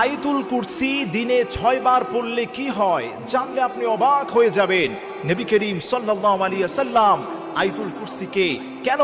আইতুল কুরসি দিনে ছয় বার পড়লে কি হয় জানলে আপনি অবাক হয়ে যাবেন। নবী করিম সাল্লাম আইতুল কুরসিকে কেন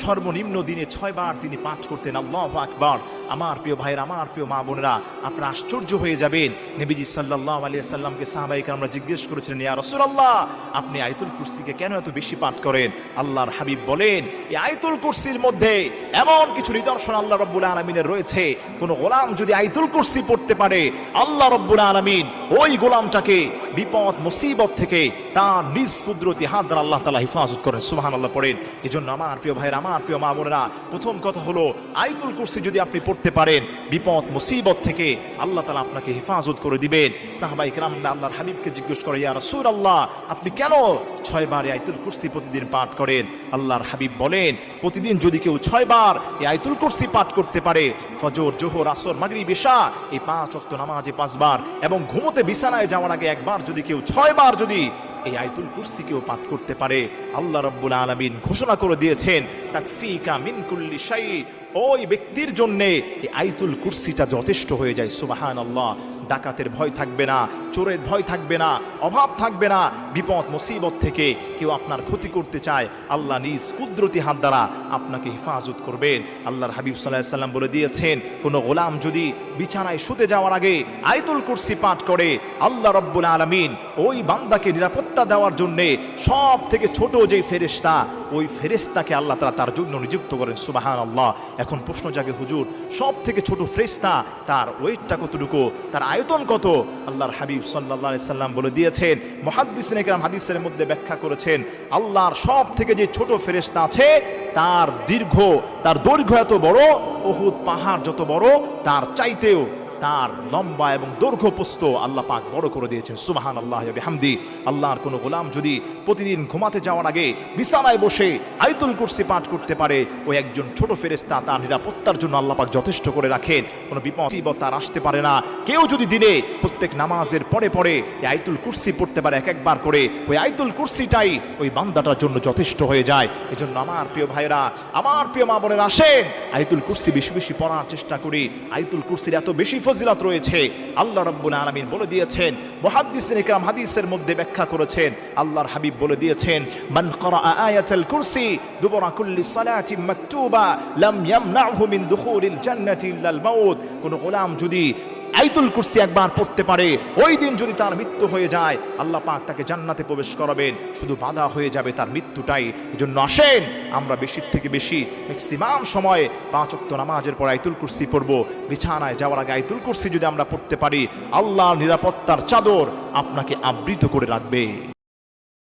সর্বনিম্ন দিনে ছয় বার তিনি পাঠ করতেন? আল্লাহ আকবার। আমার প্রিয় ভাইয়ের, আমার প্রিয় মা বোনেরা, আপনারা আশ্চর্য হয়ে যাবেন। নবীজি সাল্লাল্লাহু আলাইহি সাল্লামকে সাহাবাইকে আমরা জিজ্ঞেস করেছিলেন, ইয়া রাসূলুল্লাহ, আপনি আইতুল কুরসিকে কেন এত বেশি পাঠ করেন? আল্লাহর হাবিব বলেন, এই আইতুল কুরসির মধ্যে এমন কিছু নিদর্শন আল্লাহ রব্বুল আলমিনের রয়েছে। কোন গোলাম যদি আইতুল কুরসি পড়তে পারে, আল্লাহ রব্বুল আলমিন ওই গোলামটাকে বিপদ, মুসিবত থেকে তার নিজ কুদরতি হাত দ্বারা আল্লাহ তালা হিফাজত করেন। সুহান আল্লাহ পড়েন। এই জন্য আমার প্রিয় ভাইয়ের, আমার প্রিয় মা বোনেরা, প্রথম কথা হলো আইতুল কুরসি যদি আপনি পড়তে পারেন। বিপদ, মুসিবত থেকে আল্লাহ তালা আপনাকে হেফাজত করে দিবেন। সাহাবাই কেরাম আল্লাহর হাবিবকে জিজ্ঞেস করে, ইয়া রাসূল আল্লাহ আপনি কেন ছয় বার এই আইতুল কুরসি প্রতিদিন পাঠ করেন? আল্লাহর হাবিব বলেন, প্রতিদিন যদি কেউ ছয় বার এই আইতুল কুরসি পাঠ করতে পারে, ফজর, জোহর, আসর, মাগরিব, ইশা, এই পাঁচ ওয়াক্ত নামাজে পাঁচবার এবং ঘুমোতে বিছানায় যাওয়ার আগে একবার যদি কেউ ছয় বার যদি এই আয়তুল কুরসি কেউ পাঠ করতে পারে, আল্লাহ রব্বুল আলামিন ঘোষণা করে দিয়েছেন, তাকফিকা মিন কুল্লি শাই ওই ব্যক্তির জন্য এই আইতুল কুরসিটা যথেষ্ট হয়ে যায় সুবাহান আল্লাহ ডাকাতের ভয় থাকবে না, চোরের ভয় থাকবে না, অভাব থাকবে না, বিপদ, মুসিবত থেকে কেউ আপনার ক্ষতি করতে চায়, আল্লাহ নিজ কুদরতি হাত দ্বারা আপনাকে হেফাজত করবেন। আল্লাহর হাবিব সাল্লাহ সাল্লাম বলে দিয়েছেন, কোনো গোলাম যদি বিছানায় শুতে যাওয়ার আগে আইতুল কুরসি পাঠ করে, আল্লাহ রব্বুল আলমিন ওই বান্দাকে নিরাপত্তা দেওয়ার জন্যে সব থেকে ছোট যে ফেরেস্তা ওই ফেরেস্তাকে আল্লাহ তারা তার জন্য নিযুক্ত করেন সুবাহান আল্লাহ এখন প্রশ্ন জাগে, হুজুর সব থেকে ছোট ফ্রেস্তা তার ওয়েটটা কতটুকু? তার আয়তন কত? আল্লাহর হাবিব সাল্লাহ সাল্লাম বলে দিয়েছেন, মহাদ্দিসিন একরাম হাদিসের মধ্যে ব্যাখ্যা করেছেন, আল্লাহর সব থেকে যে ছোট ফেরেস্তা আছে, তার দীর্ঘ, তার দৈর্ঘ্য এত বড়, ওহুদ পাহাড় যত বড়, তার চাইতেও তার লম্বা এবং দৈর্ঘ্য পোস্ত আল্লাহ পাক বড় করে দিয়েছেন। সুবাহান আল্লাহ হামদি আল্লাহর কোনো গোলাম যদি প্রতিদিন ঘুমাতে যাওয়ার আগে বিছানায় বসে আইতুল কুরসি পাঠ করতে পারে ওই একজন ছোট ফেরেস্তা তার নিরাপত্তার জন্য আল্লাহ পাক যথেষ্ট করে রাখেন, কোনো বিপদ তার আসতে পারে না। কেউ যদি দিনে প্রত্যেক নামাজের পরে পরে এই আইতুল কুরসি পড়তে পারে এক একবার করে, ওই আইতুল কুরসিটাই ওই বান্দাটার জন্য যথেষ্ট হয়ে যায়। এজন্য আমার প্রিয় ভাইরা আমার প্রিয় মা বোনের, আসেন আইতুল কুরসি বেশি বেশি পড়ার চেষ্টা করি। আইতুল কুরসির এত বেশি ফজিলত রয়েছে। আল্লাহ রব্বুল আলমিন বলে দিয়েছেন মহাদিস ইকরাম হাদিসের মধ্যে ব্যাখ্যা করেছেন, আল্লাহর হাবিব বলে দিয়েছেন, মান করা আয়াতাল কুরসি দুবরা কুল্লি সালাতি মাকতুবা, লাম ইয়ামনাহু মিন দুখুলিল জান্নাতি ইল্লাল মাউত। কোন গোলাম যদি আইতুল কুরসি একবার পড়তে পারে। ওই দিন যদি তার মৃত্যু হয়ে যায়, আল্লাহ পাক তাকে জান্নাতে প্রবেশ করাবেন। শুধু বাধা হয়ে যাবে তার মৃত্যুটাই। এই জন্য আসেন, আমরা বেশির থেকে বেশি ম্যাক্সিমাম সময়ে পাঁচ অক্ত নামাজের পর আইতুল কুরসি পড়ব। বিছানায় যাওয়ার আগে আইতুল কুরসি যদি আমরা পড়তে পারি, আল্লাহ নিরাপত্তার চাদর আপনাকে আবৃত করে রাখবে।